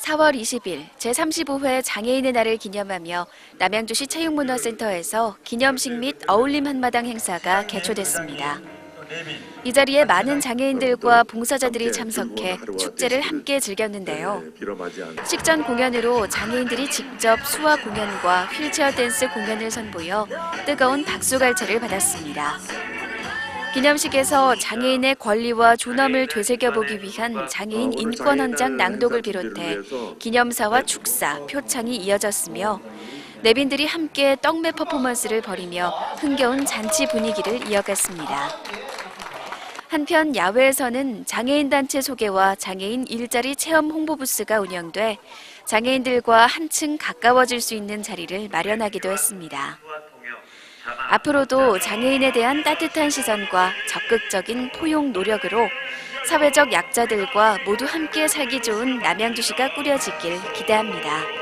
4월 20일 제35회 장애인의 날을 기념하며 남양주시 체육문화센터에서 기념식 및 어울림 한마당 행사가 개최됐습니다. 이 자리에 많은 장애인들과 봉사자들이 참석해 축제를 함께 즐겼는데요. 식전 공연으로 장애인들이 직접 수화 공연과 휠체어 댄스 공연을 선보여 뜨거운 박수갈채를 받았습니다. 기념식에서 장애인의 권리와 존엄을 되새겨보기 위한 장애인 인권 헌장 낭독을 비롯해 기념사와 축사, 표창이 이어졌으며 내빈들이 함께 떡매 퍼포먼스를 벌이며 흥겨운 잔치 분위기를 이어갔습니다. 한편 야외에서는 장애인 단체 소개와 장애인 일자리 체험 홍보 부스가 운영돼 장애인들과 한층 가까워질 수 있는 자리를 마련하기도 했습니다. 앞으로도 장애인에 대한 따뜻한 시선과 적극적인 포용 노력으로 사회적 약자들과 모두 함께 살기 좋은 남양주시가 꾸려지길 기대합니다.